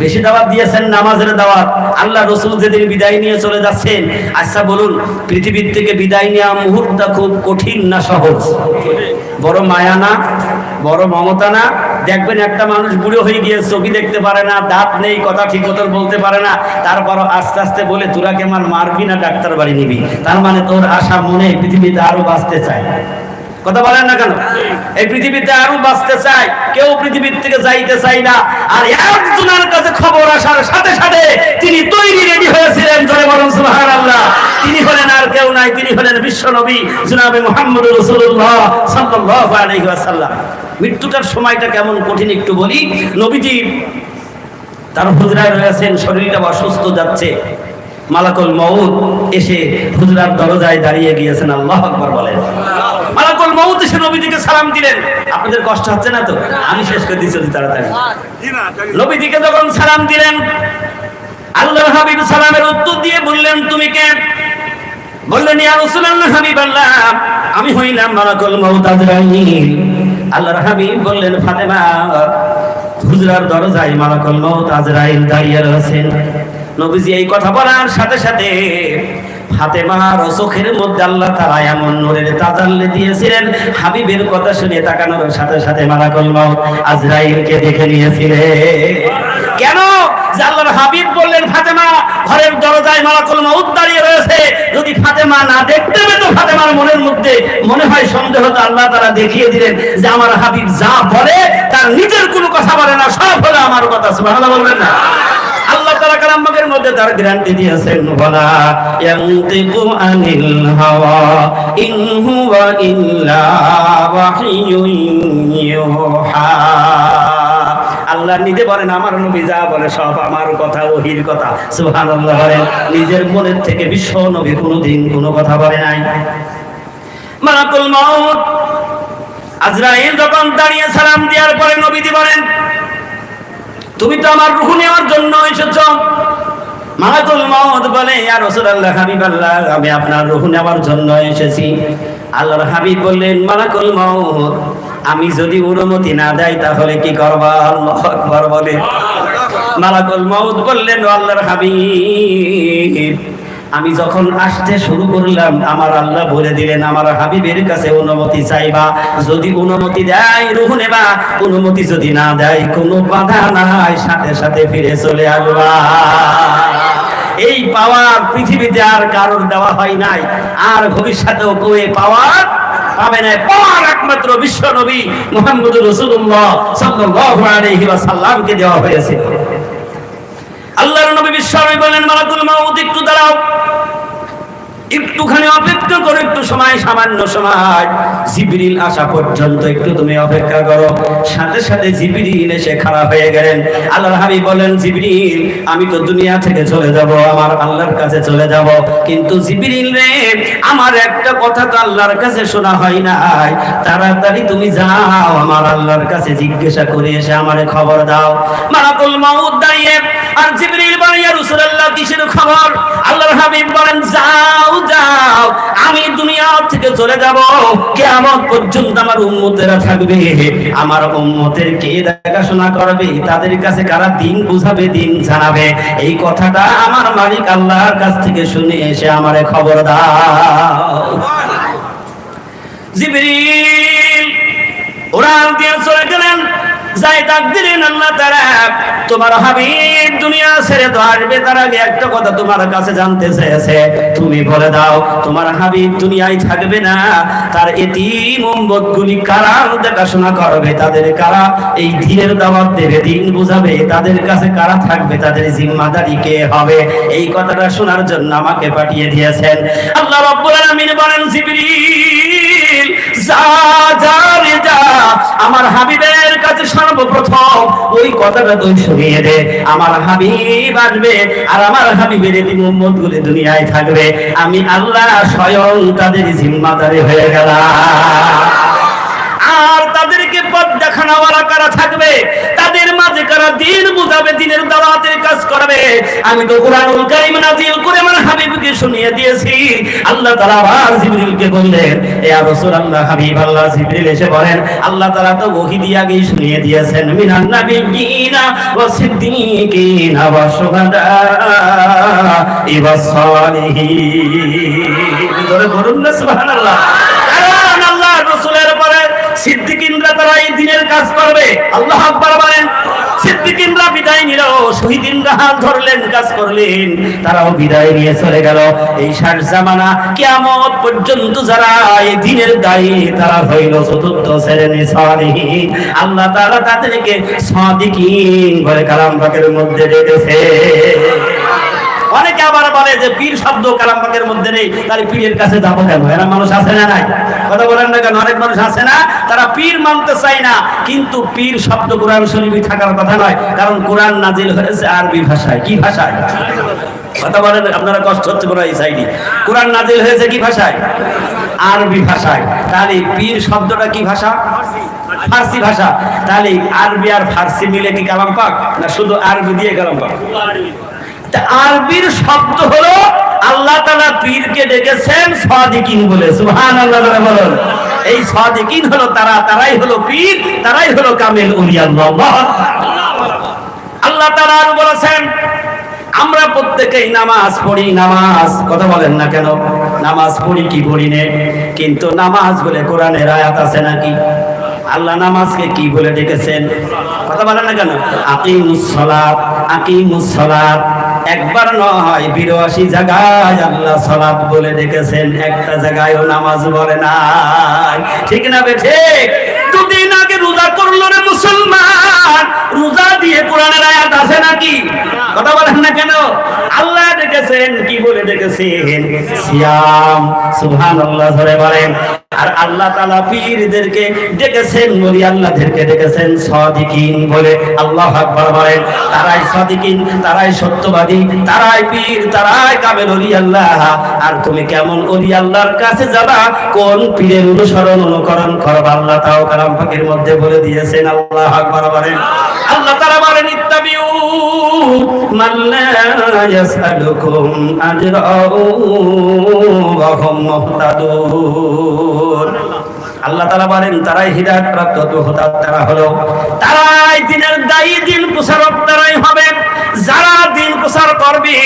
বেশি দাওয়াত দিয়েছেন নামাজের দাওয়াত। আল্লাহ রসুল যেদিন বিদায় নিয়ে চলে যাচ্ছেন আচ্ছা বলুন, পৃথিবীর থেকে বিদায় নেওয়া মুহূর্ত খুব কঠিন না সহজ? বড় মায়া না, বড় মমতা না? দেখবেন একটা মানুষ বুড়ো হয়ে গিয়ে ছবি দেখতে পারে না, দাঁত নেই, কথা ঠিক মতন বলতে পারে না তারপর আস্তে আস্তে বলে, তোরা কেমন মারবি না ডাক্তার বাড়ি নিবি? তার মানে তোর আশা মনে পৃথিবীতে আরও বাঁচতে চায়। কথা বলেন না কেন? এই পৃথিবীতে আরও বাঁচতে চাই কেউ পৃথিবীর থেকে যাইতে চাই না। আর একজনের কাছে খবর আসার সাথে সাথে তিনি তৈরি রেডি হয়েছিলেন জয় বরং সুবাহান আল্লাহ তিনি হলেন আর কেউ নাই, তিনি হলেন বিশ্ব নবী, জুনাবে মোহাম্মদ রসুল্লাহ ওয়াসাল্লাম। মৃত্যুটার সময়টা কেমন কঠিন একটু বলি। নবীজি তার হুজরায় রয়েছেন, শরীরটা অসুস্থ যাচ্ছে। মালাকুল মউত এসে হুজরার দরজায় দাঁড়িয়ে গিয়েছেন, আল্লাহ আকবার বলেন। এসে নবীজিকে সালাম দিলেন। আপনাদের কষ্ট হচ্ছে না তো? আমি শেষ করে দিচ্ছি তাড়াতাড়ি। যখন সালাম দিলেন আল্লাহ হাবিব সালামের উত্তর দিয়ে বললেন, তুমি কে? বললেন রাসূলুল্লাহ হাবিবাল্লাহ আমি হইলাম মালাকুল মউত আল্লাহর হাবিব বললেন, ফাতেমা, হুজরার দরজায় মালাকুল মউত আজরাইল দাঁড়িয়ে রয়েছেন। নবীজি এই কথা বলার সাথে সাথে ফাতেমার চোখের মধ্যে হাবিবের কথা শুনে তাকানোর সাথে সাথে আজরাইলকে দেখে নিয়েছিলেন কেন? হাবিব বললেন, ফাতেমা, ঘরের দরজায় দাঁড়িয়ে রয়েছে। যদি ফাতেমা না দেখতে পেত ফাতেমার মনের মধ্যে মনে হয় সন্দেহ তো আল্লাহ তারা দেখিয়ে দিলেন যে আমার হাবিব যা বলে, তার নিজের কোনো কথা বলে না, সব হলো আমার কথা। বলবেন না। আল্লাহ নিজে বলেন, আমার নবী যা বলে সব আমার কথা, ওহির কথা। সুবহানাল্লাহ বলেন, নিজের মনের থেকে বিশ্ব নবী কোনোদিন কোনো কথা বলে নাই। মালাকুল মাউত, আজরাইল যখন দাঁড়িয়ে সালাম দেওয়ার পরে নবীজি বলেন তুমি তো আমার রুহু নেওয়ার জন্য এসেছ। মালাকুল মাউত বলে আমি আপনার রুহু নেওয়ার জন্য এসেছি। হাবিব বললেন আমি যদি অনুমতি না দেয় তাহলে কি করবা? বলে। মালাকুল মাউত বললেন আল্লাহর হাবিব আমি যখন আসতে শুরু করলাম, আমার আল্লাহ বলে দিলেন, আমার হাবিবের কাছে অনুমতি চাইবা, যদি অনুমতি দেয় রুহ নেবা, অনুমতি যদি না দেয়, কোনো বাধা নাই, সাথে সাথে ফিরে চলে আসবা। এই পাওয়ার পৃথিবীতে আর কারোর দেওয়া হয় নাই, আর ভবিষ্যতেও এই পাওয়ার পাবে না। পাওয়ার একমাত্র বিশ্ব নবী মুহাম্মদ রাসূলুল্লাহ সাল্লাল্লাহু আলাইহি দেওয়া হয়েছে। আল্লাহর নবী বিশ্ব নবী বলেন মালাকুল মাউত, একটু দাঁড়াও। একটুখানি অপেক্ষা করো, একটু সময়, সামান্য সময়। জিবরিল আসা পর্যন্ত একটু তুমি অপেক্ষা করো। সাথে সাথে জিবরিল এসে খারাপ হয়ে গেলেন। আল্লাহর হাবিব বলেন, জিবরিল, আমি তো দুনিয়া থেকে চলে যাব, আমার আল্লাহর কাছে চলে যাব। কিন্তু জিবরিল রে, আমার একটা কথা তো আল্লাহর কাছে শোনা হয় নাই। তাড়াতাড়ি তুমি যাও, আমার আল্লাহর কাছে জিজ্ঞাসা করে এসে আমারে খবর দাও। মালাকুল মাউত দাঁড়িয়ে, আর জিবরিল বলে ইয়া রাসূলুল্লাহ, কিসের খবর? আল্লাহর হাবিব বলেন, যাও যাও, আমি দুনিয়া থেকে চলে যাব। কিয়ামত পর্যন্ত আমার উম্মতেরা থাকবে। আমার উম্মতের কে দেখাশোনা করবে? তাদের কাছে কারা দিন বুঝাবে, দিন জানাবে? এই কথাটা আমার মালিক আল্লাহর কাছ থেকে শুনে এসে আমারে খবর দাও। উড়াল দিয়ে চলে গেলেন। দেখাশোনা করবে? তাদের কারা এই দিনের দাওয়াত দেবে? দিন বুঝাবে, তাদের কাছে কারা থাকবে? তাদের জিম্মাদারি কে হবে? এই কথাটা শোনার জন্য আমাকে পাঠিয়ে দিয়েছেন। আল্লাহ বলেন আমার হাবিবের কাছে সর্বপ্রথম ওই কথাটা তুই শুনিয়ে দে। আমার হাবিব আসবে আর আমার হাবিবের গুলি দুনিয়ায় থাকবে। আমি আল্লাহ স্বয়ং তাদের জিম্মাদারি হয়ে গেলাম। আর তাদেরকে পথ দেখানোওয়ালা কারা থাকবে। তাদের মাঝে কারা দিন বুঝাবে, দিনের দাওয়াতের কাজ করবে। আমি তো কোরআনুল করে শুনিয়ে দিয়েছি। আল্লাহ তাআলা আবার জিবরিলকে বললেন ইয়া রাসূলুল্লাহ হাবিব আল্লাহ, জিবরিল এসে বলেন, আল্লাহ তাআলা তো ওহী দিয়ে আগেই শুনিয়ে দিয়েছেন, মিনান তারা এই দিনের কাজ করবে। আল্লাহ আকবার বলেন, সিদ্দিকিনরা বিদায় নিল হাত ধরলেন কাজ করলেন, তারাও বিদায় নিয়ে চলে গেল। এই ষাট জামানা কিয়ামত পর্যন্ত যারা এই দিনের দায়ী, তারা হইল চতুর্থ শ্রেণি সালিহীন আল্লাহ তাআলা তাদেরকে সাদিকিন বলে কালাম পাকের মধ্যে ডেকেছে। অনেকে আবার বলে যে পীর শব্দ কালাম পাকের মধ্যে নেই, তাহলে পীরের কাছে যাব কেন? এরা মানুষ আছে না নাই? কথা বলেন না কেন? অনেক মানুষ আছে না? তারা পীর মানতে চায় না, কিন্তু পীর শব্দ কোরআন শরীফে থাকার কথা নয়, কারণ কোরআন নাজিল হয়েছে আরবি ভাষায়। কি ভাষায়? কথা বলেন, আপনারা কষ্ট হচ্ছে বড় এই সাইডে। কোরআন নাজিল হয়েছে কি ভাষায়? আরবি ভাষায়। তাহলে পীর শব্দটা কি ভাষা? ফার্সি ভাষা। তাহলে আরবি আর ফার্সি মিলে কি কালাম পাক না শুধু আরবি দিয়ে কালাম পাক আরবির শব্দ হলো, আল্লাহ তালা পীরকে ডেকেছেন সাদিকিন বলে। সুহান আল্লাহ বলেন। এই সাদিকিন হলো তারা, তারাই হলো পীর, তারাই হলো কামেল উলিয়াল্লাহ আল্লাহ। তালা আরও বলেছেন, আমরা প্রত্যেকেই নামাজ পড়ি, নামাজ, কথা বলেন না কেন? নামাজ পড়ি কি পড়ি নে? কিন্তু নামাজ বলে কোরআনের আয়াত আছে নাকি? আল্লাহ নামাজকে কি বলে ডেকেছেন? কথা বলেন না কেন? আকিমুস সালাত আকিমুস সালাত। একবার নয় বিরাশি জায়গায় আল্লাহ সালাত বলে দেখেছেন একটা জায়গায়ও নামাজ বলে নাই। ঠিক না বে ঠিক? দুদিন আগে রোজা করল রে মুসলমান। রোজা দিয়ে কোরআনের আয়াত আছে নাকি? কথা বলেন না কেন? আল্লাহ ডেকেছেন, কি বলে ডেকেছেন? সিয়াম, সুবহানাল্লাহ ধরে বলেন। আর আল্লাহ তাআলা পীরদেরকে ডেকেছেন বলি, আল্লাহদেরকে ডেকেছেন সাদিকিন বলে আল্লাহ আকবার বলেন। তারাই সাদিকিন, তারাই সত্যবাদী, তারাই পীর, তারাই কামেল ওলি আল্লাহ। আর তুমি কেমন ওলি আল্লাহর কাছে যাবা? কোন পীরের অনুসরণ, অনুকরণ করবা? আল্লাহ তাও কালাম পাকের মধ্যে বলে দিয়েছেন, আল্লাহ আকবার বলেন। লা ইয়াসআলুকুম আজরা ওয়া হুম মুহতাদুন আল্লাহ তাআলা বলেন, তারাই হিদায়াত প্রাপ্ত তো তারা হলো, তারাই দিনের দায়ী, দিন প্রসারক তারাই হবে। যারা দিন প্রসার করবে,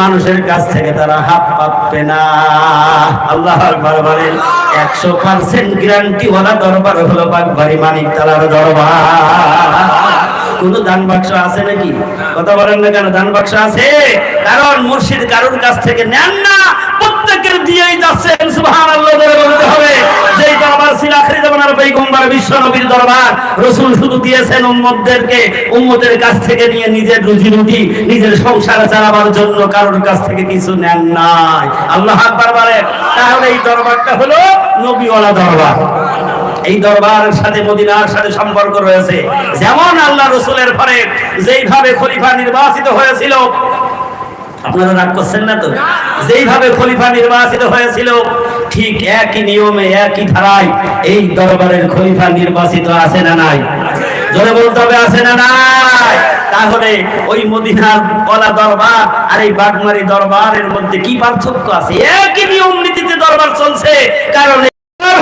মানুষের কাছ থেকে তারা হাত পাবে না। আল্লাহ বলেন, একশো পার্সেন্ট গ্যারান্টি ওয়ালা দরবার হলো বাগবাড়ি মানিক তালার দরবার। কোন দান বাক্স আছে নাকি? কথা বলেন না কেন? দান বাক্স আছে? কারণ মুর্শিদ কারোর কাছ থেকে নেন না, প্রত্যেকের দিয়েই নিয়ে নিজের রুজি রুটি, নিজের সংসার চালাবার জন্য কারোর কাছ থেকে কিছু নেন নাই। আল্লাহ তাহলে এই দরবারটা হলো নবীওয়ালা দরবার। এই দরবারের সাথে মদিনার সাথে সম্পর্ক রয়েছে। যেমন আল্লাহ রসুলের পরে যেইভাবে খলিফা নির্বাচিত হয়েছিল। আপনারা রাগ করছেন না তো? যেইভাবে খলিফা নির্বাচিত হয়েছিল, ঠিক একই নিয়মে, একই ধারায় এই দরবারের খলিফা নির্বাচিত আছে না নাই? জোরে বলতে হবে, আছে না নাই? তাহলে ওই মদিনার কলা দরবার আর এই বাগমারি দরবারের মধ্যে কি পার্থক্য আছে? একই নিয়ম নীতিতে দরবার চলছে। কারণ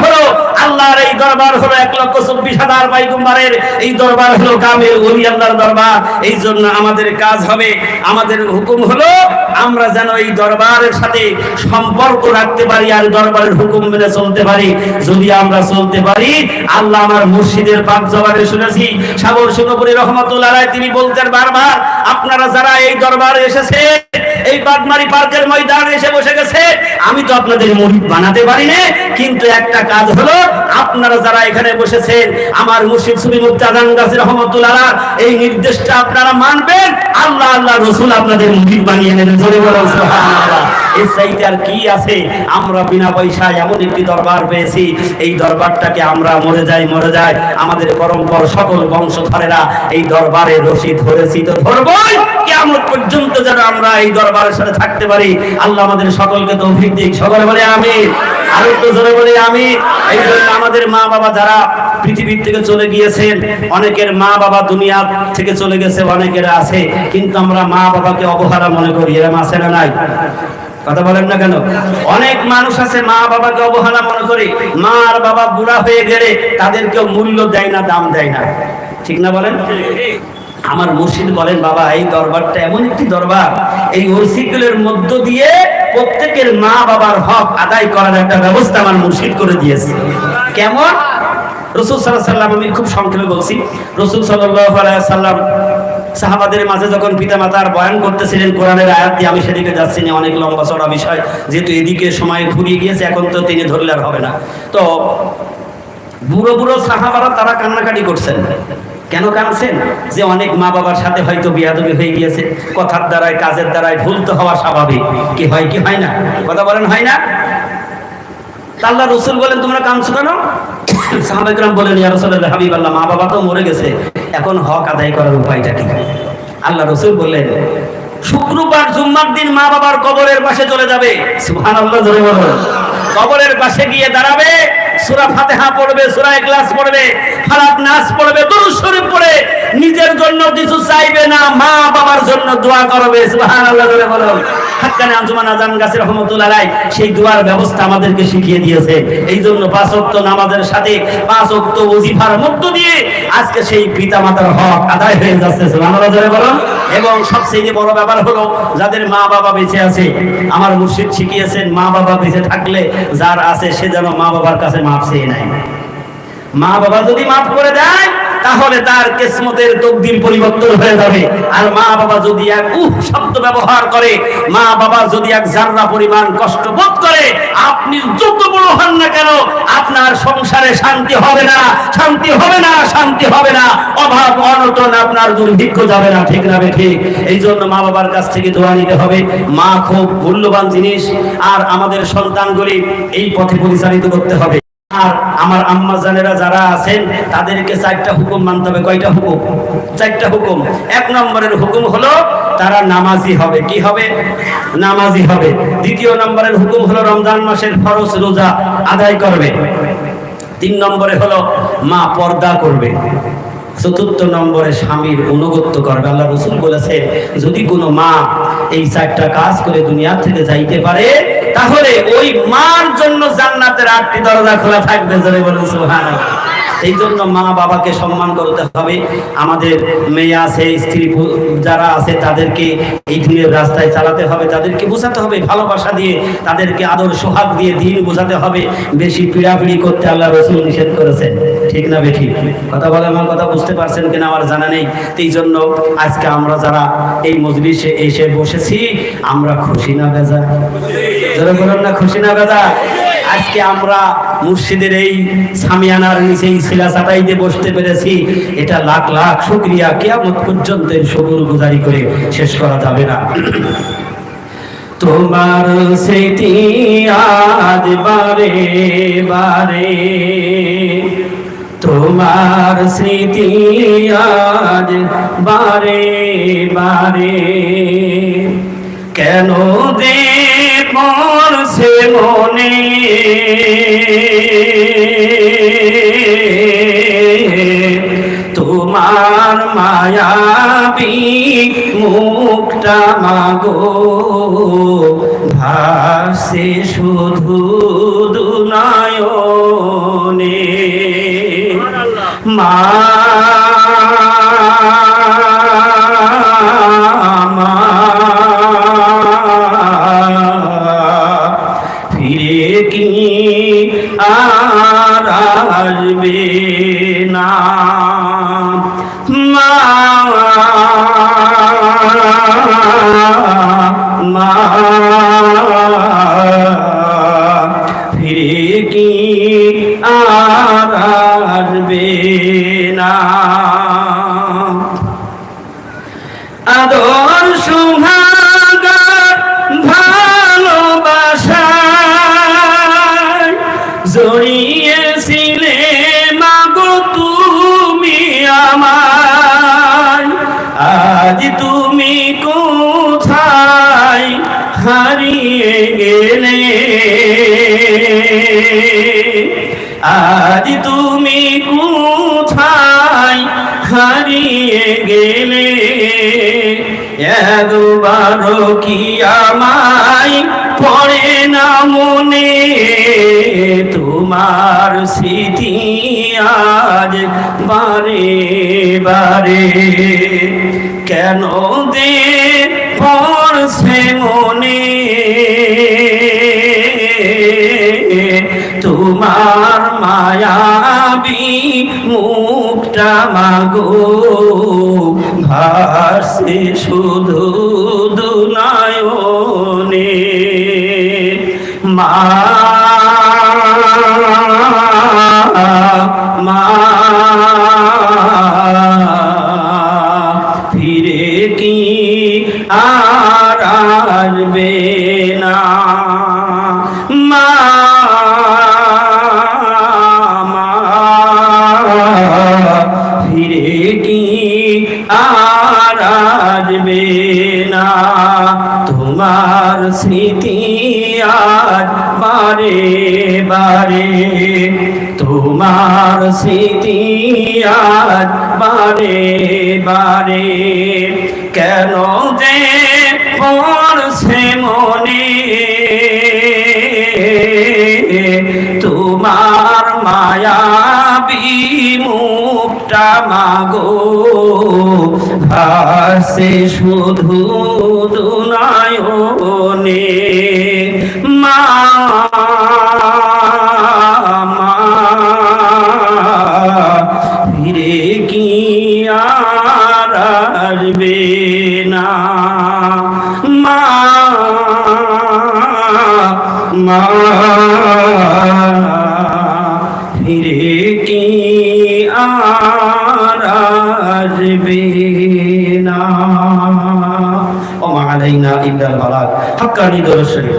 হলো আল্লাহর এই দরবার হলো এক লক্ষ চব্বিশ হাজার পাইগম্বারের এই দরবার হলো কামের ওলি আল্লাহর দরবার। এই জন্য আমাদের কাজ হবে, আমাদের হুকুম হলো আমরা যেন এই দরবারের সাথে সম্পর্ক রাখতে পারি আর দরবারের হুকুম মেনে চলতে পারি। যদি আমরা চলতে পারি, আল্লাহ আমার মুর্শিদের পাক জবানে শুনেছি, সাগর সুনপুরি রহমতুল্লাহ তিনি বলতেন বারবার, আপনারা যারা এই দরবারে এসেছে এই বাগমারি পার্কের ময়দানে এসে বসে গেছে। আমি তো আপনাদের মুরিদ বানাতে পারি না কিন্তু একটা কাজ হলো, আপনারা যারা এখানে বসেছেন, আমার মুর্শিদ সুবি মুফতি আজান গাজী রহমাতুল্লাহ এই নির্দেশটা আপনারা মানবেন, আল্লাহ আল্লাহ রসুল আপনাদের মুরিদ বানিয়ে নেবেন। জোরে বলেন, সুবহানাল্লাহ। এর চাইতে আর কি আছে? আমরা বিনা পয়সায় এমন একটি দরবার পেয়েছি, এই দরবারটাকে আমরা মরে যাই মরে যাই। আমাদের পরম্পর সকল বংশধরেরা এই দরবারে রশি ধরেছি তো ধরবই। কেমন পর্যন্ত যেন আমরা এই দরবারের সাথে থাকতে পারি। আল্লাহ আমাদের সকলকে তৌফিক দিক। সকলে বলে আমি আরও তো জোরে বলে আমি এই আমাদের মা বাবা যারা পৃথিবীর থেকে চলে গিয়েছেন, অনেকের মা বাবা দুনিয়া থেকে চলে গেছে, অনেকের আছে। কিন্তু আমরা মা বাবাকে অবহেলা মনে করি। এরম আছে না নাই? কথা বলেন না কেন? অনেক মানুষ আছে মা বাবাকে অবহেলা মনে করে। মা আর বাবা বুড়া হয়ে গেলে তাদেরকেও মূল্য দেয় না, দাম দেয় না। ঠিক না বলেন? আমার মুর্শিদ বলেন, বাবা, এই দরবারটা এমন একটি দরবার। এই ওরসিকুলের মধ্য দিয়ে প্রত্যেকের মা বাবার হক আদায় করার একটা ব্যবস্থা আমার মুর্শিদ করে দিয়েছে। কেমন? রসুল সাল্লাহ সাল্লাম, আমি খুব সংক্ষেপে বলছি। রসুল সাল্লাম সাহাবাদের মাঝে যখন পিতা মাতার বয়ান করতেছিলেন কোরআনের আয়াত দিয়ে, আমি সেদিকে যাচ্ছি না, অনেক লম্বা চড়া বিষয়, যেহেতু এদিকে সময় ফুরিয়ে গিয়েছে, এখন তো তিনি ধরলে আর হবে না। তো বুড়ো বুড়ো সাহাবারা তারা কান্নাকাটি করছেন। কেন কাঁদছেন? যে অনেক মা বাবার সাথে হয়তো বিয়াদবি হয়ে গিয়েছে। কথার দ্বারায়, কাজের দ্বারায় ভুল তো হওয়া স্বাভাবিক। কি হয় কি হয় না? কথা বলেন, হয় না? আল্লাহ রসুল বলেন, তোমরা কাঁদছো কেন? সাহাবাইকরাম বলেন, ইয়া রাসূলুল্লাহ হাবিব আল্লাহ মা বাবা তো মরে গেছে। এখন হক আদায় করার উপায়টা কি? আল্লাহ রসুল বললেন, শুক্রবার, জুম্মার দিন মা বাবার কবরের পাশে চলে যাবে। সুবহানাল্লাহ, জোরে বলুন। কবরের পাশে গিয়ে দাঁড়াবে। সূরা ফাতিহা পড়বে, সূরা ইখলাস পড়বে ফালাক নাস পড়বে, দুরূদ শরীফ পড়ে নিজের জন্য কিছু চাইবে না, মা বাবার জন্য দোয়া করবে, সুবহানাল্লাহ আঞ্জুমান আজান রহমতুল্লাহ সেই দোয়ার ব্যবস্থা আমাদেরকে শিখিয়ে দিয়েছে। এই জন্য পাঁচ নামাজের সাথে পাঁচ ওজিফার মধ্য দিয়ে আজকে সেই পিতা মাতার হক আদায় হয়ে যাচ্ছে, সুবহানাল্লাহ বলুন। এবং সবচেয়ে বড় ব্যাপার হলো, যাদের মা বাবা বেঁচে আছে, আমার মুর্শিদ শিখিয়েছেন, মা বাবা বেঁচে থাকলে যার আছে সে যেন মা বাবার কাছে মাপ চেয়ে নেয়। মা বাবা যদি মাফ করে দেয়, তাহলে তার পরিবর্তন হয়ে যাবে। আর মা বাবা যদি এক উহ শব্দ ব্যবহার করে, মা বাবা যদি এক জাররা পরিমাণ কষ্ট বোধ করে, আপনি যত বড় হন না কেন, আপনার সংসারে শান্তি হবে না, শান্তি হবে না, শান্তি হবে না। অভাব, অনটন আপনার দুর্ভিক্ষ যাবে না, ঠিক না ঠিক? এই জন্য মা বাবার কাছ থেকে দোয়া নিতে হবে। মা খুব মূল্যবান জিনিস, আর আমাদের সন্তানগুলি এই পথে পরিচালিত করতে হবে। আর আমার আম্মা জানেরা যারা আছেন, তাদেরকে চারটা হুকুম মানতে হবে। কয়টা হুকুম? চারটা হুকুম। এক নম্বরের হুকুম হলো তারা নামাজি হবে। কি হবে? নামাজি হবে। দ্বিতীয় নম্বরের হুকুম হলো রমজান মাসের ফরজ রোজা আদায় করবে। তিন নম্বরে হলো মা পর্দা করবে। চতুর্থ নম্বরে স্বামীর অনুগত্য করবে। আল্লাহ রসুল বলেছে, যদি কোনো মা এই চারটা কাজ করে দুনিয়া থেকে যাইতে পারে তাহলে ওই মার জন্য জান্নাতের আটটি দরজা খোলা থাকবে জোরে বলুন এই জন্য মা বাবাকে সম্মান করতে হবে। আমাদের মেয়ে আছে, স্ত্রী যারা আছে তাদেরকে এই দিনের রাস্তায় চালাতে হবে, তাদেরকে বোঝাতে হবে, ভালোবাসা দিয়ে তাদেরকে আদর সোহাগ দিয়ে দিন বোঝাতে হবে। বেশি পিড়াপিড়ি করতে আল্লাহ রসুল নিষেধ করেছেন। ঠিক না বেঠি? কথা বলে আমার কথা বুঝতে পারছেন কিনা আমার জানা নেই। এই জন্য আজকে আমরা যারা এই মজলিসে এসে বসেছি, আমরা খুশি না বেজা? যারা বলেন না, খুশি না বেজা? আজকে আমরা মুর্শিদের এই সামিয়ানার নিচে এই শিলা চাটাইতে বসতে পেরেছি, এটা লাখ লাখ শুক্রিয়া। কেয়ামত পর্যন্ত সবুর গুজারি করে শেষ করা যাবে না। তোমার স্মৃতি আজ বারে বারে, তোমার স্মৃতি আজ বারে বারে। কেন দে পড়ছে মনে। তোমার মায়াবী মুখটা মাগো। ভাসে শুধু দুনায়নে। মা আজ তুমি কোথায় হারিয়ে গেলে? আজ তুমি কোথায় হারিয়ে গেলে? একবার কি আমায় পড়ে না মনে? তোমার স্মৃতি আজ বারে বারে কেন দে পড়ছে মনে? তোমার মায়াবি মুখটা মাগো ভাসে শুধু দুনায়নে। মা তোমার স্মৃতি আজ বারে বারে। তোমার স্মৃতি আজ বারে বারে। কেন যে পড়ছে মনে? তোমার মায়া মায়াবী মুখটা মাগো? ভাসে শুধু দুনায়নে। মা মা, ফিরে কি আর না? মা মা না ও মা আলাইনা ইল্লাল হাক্কানি দরুদ শরীফ।